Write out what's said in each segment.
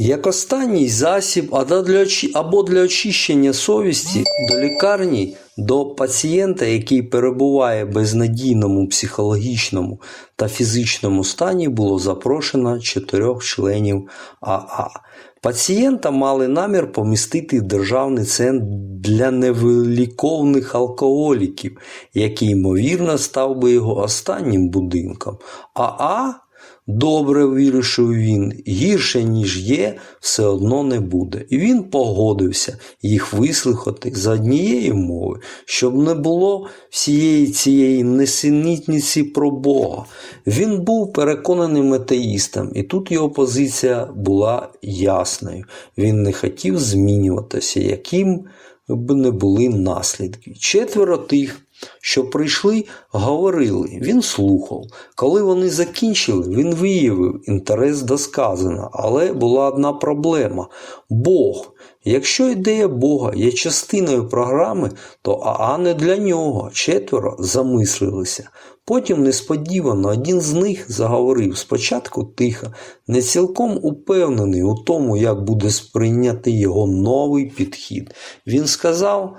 Як останній засіб або для, очищення совісті до лікарні до пацієнта, який перебуває в безнадійному психологічному та фізичному стані, було запрошено чотирьох членів АА. Пацієнта мали намір помістити в державний центр для невиліковних алкоголіків, який, ймовірно, став би його останнім будинком. АА Добре, вирішив він, гірше, ніж є, все одно не буде. І він погодився їх вислухати за однієї мови, щоб не було всієї цієї несенітниці про Бога. Він був переконаним атеїстом, і тут його позиція була ясною. Він не хотів змінюватися, яким б не були наслідки. Четверо тих, що прийшли, говорили, він слухав. Коли вони закінчили, він виявив інтерес до сказаного, але була одна проблема Бог. Якщо ідея Бога є частиною програми, то АА не для нього. Четверо замислилися. Потім несподівано один з них заговорив спочатку тихо, не цілком упевнений у тому, як буде сприйнятий його новий підхід. Він сказав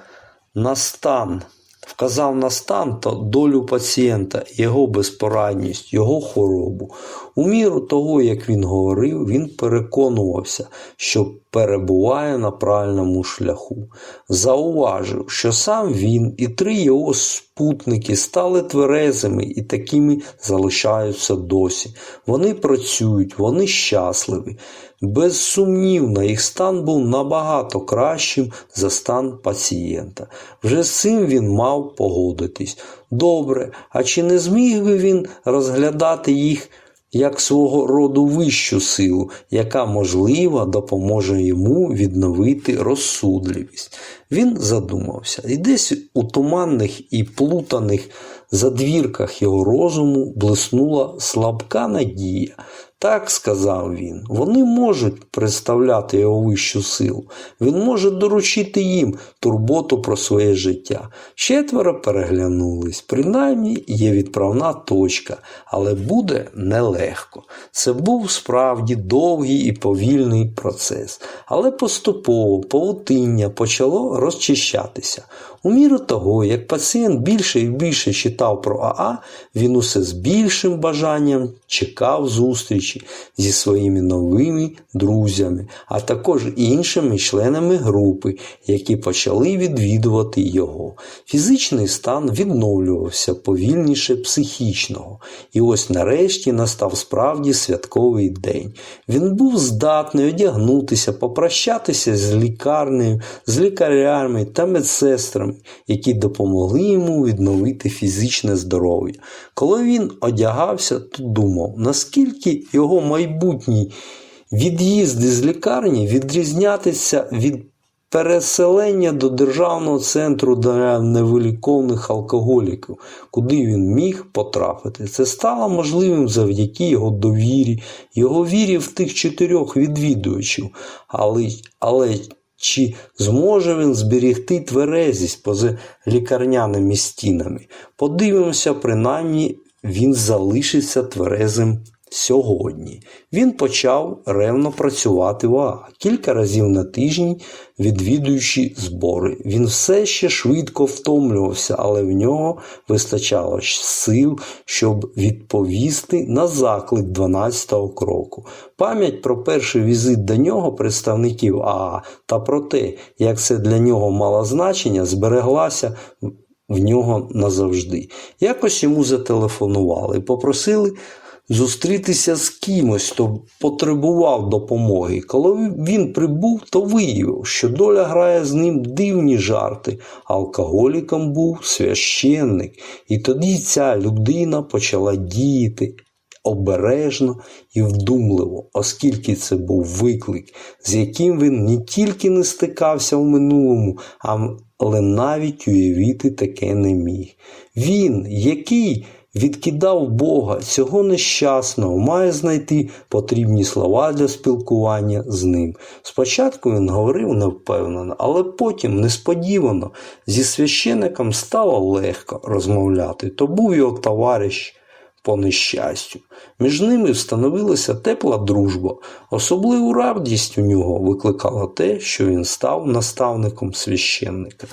на стан вказав на стан та долю пацієнта, його безпорадність, його хворобу. У міру того, як він говорив, він переконувався, що перебуває на правильному шляху. Зауважив, що сам він і три його спутники стали тверезими і такими залишаються досі. Вони працюють, вони щасливі. Безсумнівно, їх стан був набагато кращим за стан пацієнта. Вже з цим він мав погодитись. Добре, а чи не зміг би він розглядати їх як свого роду вищу силу, яка, можливо, допоможе йому відновити розсудливість? Він задумався, і десь у туманних і плутаних задвірках його розуму блиснула слабка надія. Так, сказав він, вони можуть представляти його вищу силу. Він може доручити їм турботу про своє життя. Четверо переглянулись. Принаймні є відправна точка, але буде нелегко. Це був справді довгий і повільний процес, але поступово павутиння почало розчищатися. У міру того, як пацієнт більше і більше читав про АА, він усе з більшим бажанням чекав зустрічі зі своїми новими друзями, а також іншими членами групи, які почали відвідувати його. Фізичний стан відновлювався повільніше психічного, і ось нарешті настав справді святковий день. Він був здатний одягнутися, попрощатися з лікарнею, з лікарями та медсестрами, які допомогли йому відновити фізичне здоров'я. Коли він одягався, то думав, наскільки його майбутній від'їзди з лікарні відрізнятися від переселення до Державного центру для невиліковних алкоголіків, куди він міг потрапити. Це стало можливим завдяки його довірі, його вірі в тих чотирьох відвідувачів. Але, але чи зможе він зберігти тверезість поза лікарняними стінами? Подивимося, принаймні він залишиться тверезим сьогодні. Він почав ревно працювати в АА кілька разів на тиждень, відвідуючи збори. Він все ще швидко втомлювався, але в нього вистачало сил, щоб відповісти на заклик 12-го кроку. Пам'ять про перший візит до нього представників АА та про те, як це для нього мало значення, збереглася в нього назавжди. Якось йому зателефонували і попросили зустрітися з кимось, хто потребував допомоги. Коли він прибув, то виявив, що доля грає з ним дивні жарти. Алкоголіком був священник. І тоді ця людина почала діяти обережно і вдумливо, оскільки це був виклик, з яким він не тільки не стикався в минулому, але навіть уявити таке не міг. Він, який відкидав Бога, цього нещасного, має знайти потрібні слова для спілкування з ним. Спочатку він говорив невпевнено, але потім несподівано зі священником стало легко розмовляти. То був його товариш по нещастю. Між ними встановилася тепла дружба. Особливу радість у нього викликало те, що він став наставником священника.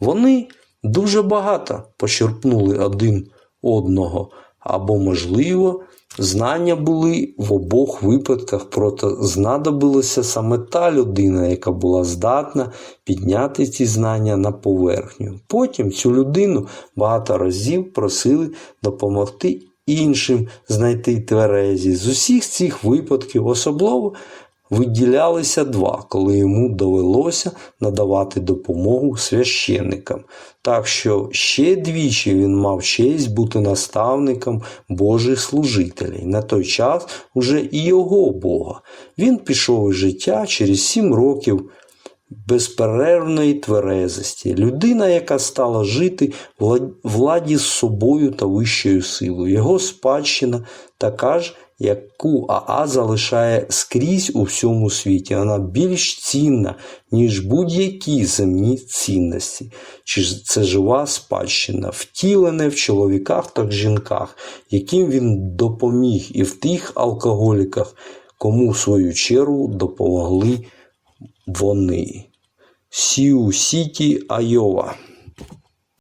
Вони дуже багато почерпнули один одного, або, можливо, знання були в обох випадках, проте знадобилася саме та людина, яка була здатна підняти ці знання на поверхню. Потім цю людину багато разів просили допомогти іншим знайти тверезі. З усіх цих випадків особливо виділялися два, коли йому довелося надавати допомогу священникам. Так що ще двічі він мав честь бути наставником Божих служителей. На той час уже і його Бога. Він пішов із життя через сім років безперервної тверезості, людина, яка стала жити владі з собою та вищою силою. Його спадщина така ж, яку Аа залишає скрізь у всьому світі. Вона більш цінна, ніж будь-які земні цінності. Чи це жива спадщина, втілене в чоловіках та жінках, яким він допоміг, і в тих алкоголіках, кому в свою чергу допомогли вони. Сіу Сіті, Айова.